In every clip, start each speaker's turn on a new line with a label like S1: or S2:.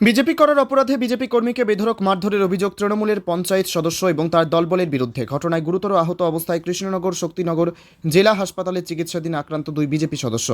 S1: BJP করার অপরাধে BJP কর্মীকে বেধরক মারধরের অভিযোগ তৃণমূলের পঞ্চায়েত সদস্য এবং তার দলবলের বিরুদ্ধে। ঘটনায় গুরুতর আহত অবস্থায় কৃষ্ণনগর শক্তিনগর জেলা হাসপাতালে চিকিৎসাধীন আক্রান্ত দুই বিজেপি সদস্য।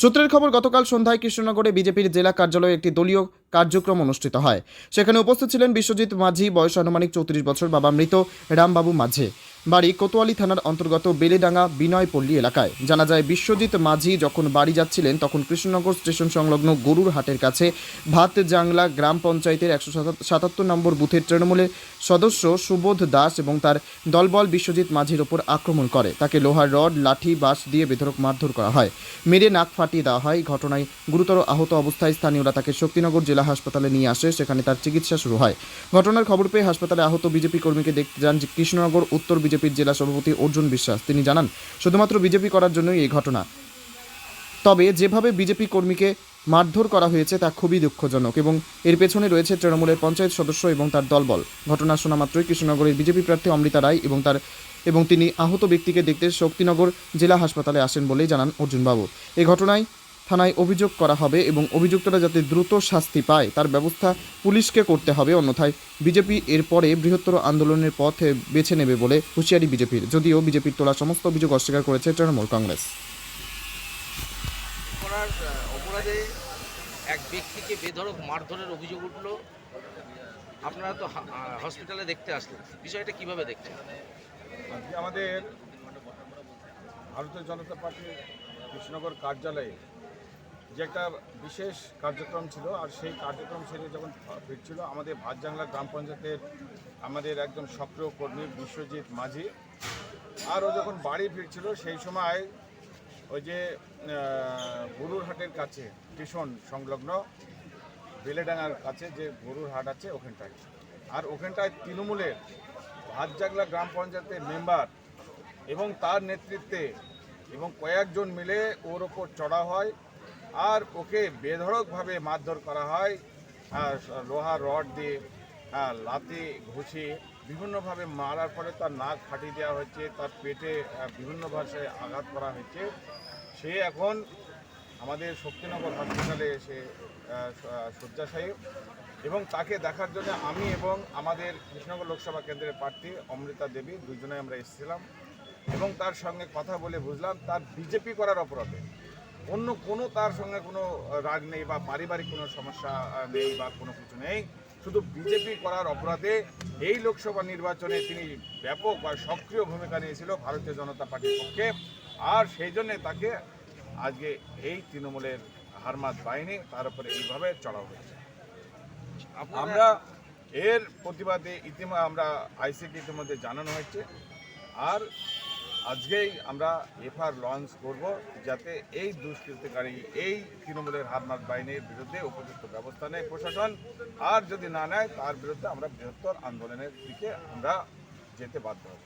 S1: সূত্রের খবর, গতকাল সন্ধ্যায় কৃষ্ণনগরে বিজেপির জেলা কার্যালয়ে একটি দলীয় কার্যক্রম অনুষ্ঠিত হয়। সেখানে উপস্থিত ছিলেন বিশ্বজিৎ মাঝি, বয়স আনুমানিক চৌত্রিশ বছর, বাবা মৃত রামবাবু মাঝে। বাড়ি কোতোয়ালি থানার অন্তর্গত বেলেডাঙ্গা বিনয়পল্লী এলাকায়। জানা যায়, বিশ্বজিৎ মাঝি যখন বাড়ি যাচ্ছিলেন, তখন কৃষ্ণনগর স্টেশন সংলগ্ন গরুর হাটের কাছে ভাত জাংলা গ্রাম পঞ্চায়েতের একশো সাতাত্তর নম্বর বুথের তৃণমূলের সদস্য সুবোধ দাস এবং তার দলবল বিশ্বজিৎ মাঝির ওপর আক্রমণ করে। তাকে লোহার রড, লাঠি, বাঁশ দিয়ে বেধরক মারধর করা হয়। মেরে নাক ফাটিয়ে দেওয়া হয়। ঘটনায় গুরুতর আহত অবস্থায় স্থানীয়রা তাকে শক্তিনগর জেলা হাসপাতালে নিয়ে আসে, সেখানে তার চিকিৎসা শুরু হয়। ঘটনার খবর পেয়ে হাসপাতালে আহত বিজেপি কর্মীকে দেখতে যান যে কৃষ্ণনগর উত্তর বিজেপির জেলা সভাপতি অর্জুন বিশ্বাস। তিনি জানান, শুধুমাত্র বিজেপি করার জন্যই এই ঘটনা। তবে যেভাবে বিজেপি কর্মীকে মারধর করা হয়েছে তা খুবই দুঃখজনক এবং এর পেছনে রয়েছে তৃণমূলের পঞ্চায়েত সদস্য এবং তার দলবল। ঘটনা শোনা মাত্রই কৃষ্ণনগরের বিজেপি প্রার্থী অমৃতা রায় এবং তার এবং তিনি আহত ব্যক্তিকে দেখতে শক্তিনগর জেলা হাসপাতালে আসেন বলেই জানান অর্জুনবাবু। এই ঘটনায় থানায় অভিযোগ করা হবে এবং অভিযুক্তরা যাতে দ্রুত শাস্তি পায় তার ব্যবস্থা পুলিশকে করতে হবে। অন্যথায় বিজেপি এরপরে বৃহত্তর আন্দোলনের পথ বেছে নেবে বলে হুঁশিয়ারি বিজেপির। যদিও বিজেপির তোলা সমস্ত অভিযোগ অস্বীকার করেছে তৃণমূল কংগ্রেস।
S2: অপরাধে এক ব্যক্তিকে বেধড়ক মারধরের অভিযোগ উঠল। আপনারা তো হসপিটালে দেখতে আসলেন। বিষয়টা কীভাবে দেখছেন
S3: আজকে আমাদের ভারতীয় জনতা পার্টির কৃষ্ণনগর কার্যালয়ে যে একটা বিশেষ কার্যক্রম ছিল আর সেই কার্যক্রম সেরে যখন ফিরছিল আমাদের ভাতজাংলা গ্রাম পঞ্চায়েতের আমাদের একজন সক্রিয় কর্মী বিশ্বজিৎ মাঝি আর ও যখন বাড়ি ফিরছিল সেই সময় ওই যে আহ, গরুর হাটের কাছে স্টেশন সংলগ্ন বেলেডাঙ্গার কাছে যে গরুর হাট আছে ওখানটায়। আর ওখানটায় তৃণমূলের ভাতজাগলা গ্রাম পঞ্চায়েতের মেম্বার এবং তার নেতৃত্বে এবং কয়েকজন মিলে ওর ওপর চড়া হয় আর ওকে বেধড়কভাবে মারধর করা হয়। লোহার রড দিয়ে লাতি ঘুষি বিভিন্নভাবে মারার পরে তার নাক ফাটিয়ে দেওয়া হয়েছে, তার পেটে বিভিন্ন ভাষায় আঘাত করা হয়েছে। সে এখন আমাদের শক্তিনগর হসপিটালে এসে শয্যাশায়ী এবং তাকে দেখার জন্য আমি এবং আমাদের কৃষ্ণনগর লোকসভা কেন্দ্রের প্রার্থী অমৃতা দেবী দুজনে আমরা এসেছিলাম এবং তার সঙ্গে কথা বলে বুঝলাম, তার বিজেপি করার অপরাধে। অন্য কোনো তার সঙ্গে কোনো রাগ নেই বা পারিবারিক কোনো সমস্যা নেই বা কোনো কিছু নেই। শুধু বিজেপি করার অপরাধে এই লোকসভা নির্বাচনে তিনি ব্যাপক বা সক্রিয় ভূমিকা নিয়েছিল ভারতীয় জনতা পার্টির পক্ষে। আর সেই জন্যে তাকে আজকে এই তৃণমূলের হারমাত বাহিনী তার উপরে এইভাবে চড়াও হয়েছে আমরা এর প্রতিবাদে ইতিমধ্যে আমরা আইসিকে ইতিমধ্যে জানানো হয়েছে। আর আজকেই আমরা এফআর লঞ্চ করব যাতে এই দুষ্কৃতিকারী, এই তৃণমূলের হারমাত বাহিনীর বিরুদ্ধে উপযুক্ত ব্যবস্থা নেয় প্রশাসন। আর যদি না নেয়, তার বিরুদ্ধে আমরা বৃহত্তর আন্দোলনের দিকে আমরা যেতে বাধ্য হব।